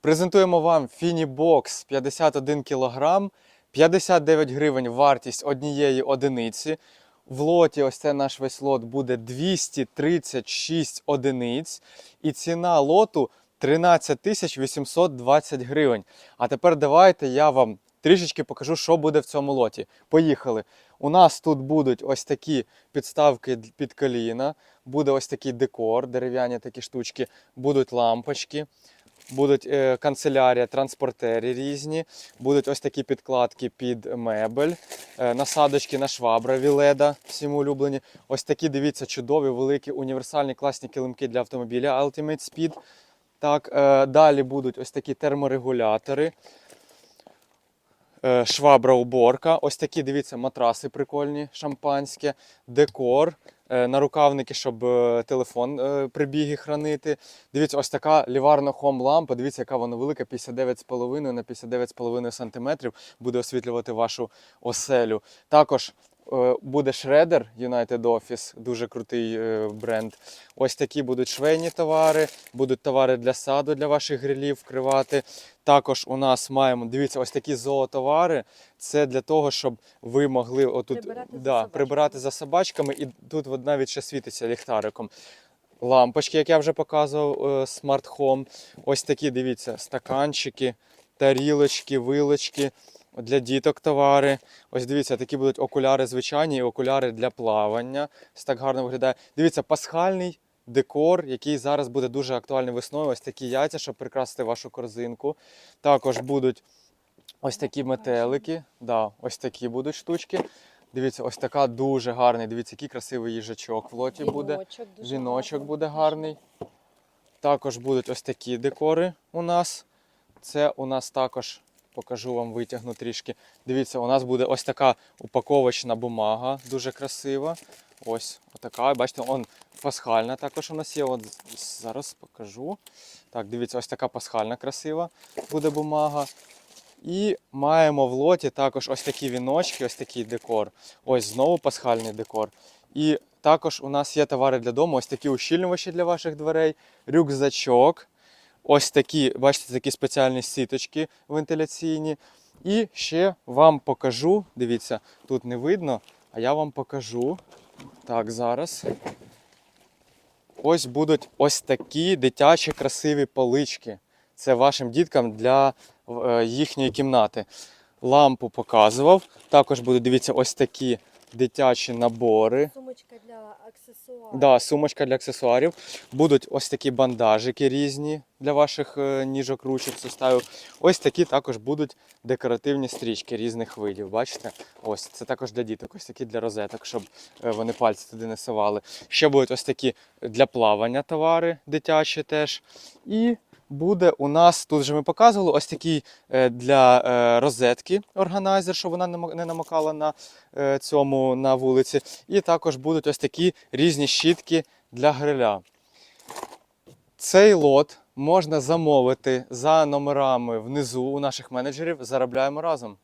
Презентуємо вам Finibox 51 кг, 59 гривень вартість однієї одиниці. В лоті ось це наш весь лот буде 236 одиниць. І ціна лоту 13 820 гривень. А тепер давайте я вам трішечки покажу, що буде в цьому лоті. Поїхали. У нас тут будуть ось такі підставки під коліна, буде ось такий декор, дерев'яні такі штучки, будуть лампочки, будуть е, канцелярія, транспортери різні, будуть ось такі підкладки під мебель, е, насадочки на швабра Віледа, всім улюблені. Ось такі, дивіться, чудові, великі, універсальні класні килимки для автомобіля Ultimate Speed. Так, е, далі будуть ось такі терморегулятори. Швабра уборка. Ось такі, дивіться, матраси прикольні, шампанське, декор, е, нарукавники, щоб е, телефон прибіг прибіги хранити. Дивіться, ось така ліварна хом лампа. Дивіться, яка вона велика, 59,5 на 59,5 см буде освітлювати вашу оселю. Також е, буде шредер United Office, дуже крутий е, бренд. Ось такі будуть швейні товари, будуть товари для саду, для ваших грилів вкривати. Також у нас маємо, дивіться, ось такі зоотовари. Це для того, щоб ви могли отут Прибирати за да, собачками. прибирати за собачками, і тут навіть ще світиться ліхтариком. Лампочки, як я вже показував, смарт Home. Ось такі, дивіться, стаканчики, тарілочки, вилочки. Для діток товари. Ось дивіться, такі будуть окуляри звичайні і окуляри для плавання. Ось так гарно виглядає. Дивіться, пасхальний декор, який зараз буде дуже актуальний весною. Ось такі яйця, щоб прикрасити вашу корзинку. Також будуть ось такі метелики. Да, ось такі будуть штучки. Дивіться, ось така дуже гарний. Дивіться, який красивий їжачок в лоті буде. Віночок буде гарний. Також будуть ось такі декори у нас. Це у нас також, покажу вам, витягну трішки. Дивіться, у нас буде ось така упаковочна бумага, дуже красива. Ось така. Бачите, он пасхальна також у нас є. От зараз покажу. Так, дивіться, ось така пасхальна красива буде бумага. І маємо в лоті також ось такі віночки, ось такий декор. Ось знову пасхальний декор. І також у нас є товари для дому, ось такі ущільнювачі для ваших дверей, рюкзачок. Ось такі, бачите, такі спеціальні сіточки вентиляційні. І ще вам покажу, дивіться, тут не видно, а я вам покажу. Так, зараз. Ось будуть ось такі дитячі красиві полички. Це вашим діткам для е, їхньої кімнати. Лампу показував. Також будуть, дивіться, ось такі дитячі набори. Сумочка для аксесуарів. Да, сумочка для аксесуарів. Будуть ось такі бандажики різні для ваших е, ніжок, ручок, суставів. Ось такі також будуть декоративні стрічки різних видів. Бачите? Ось це також для діток, ось такі для розеток, щоб е, вони пальці туди не совали. Ще будуть ось такі для плавання товари дитячі теж. І буде у нас, тут же ми показували, ось такий е, для е, розетки органайзер, щоб вона не намокала на е, цьому на вулиці. І також будуть ось такі різні щітки для гриля. Цей лот можна замовити за номерами внизу у наших менеджерів. Заробляємо разом.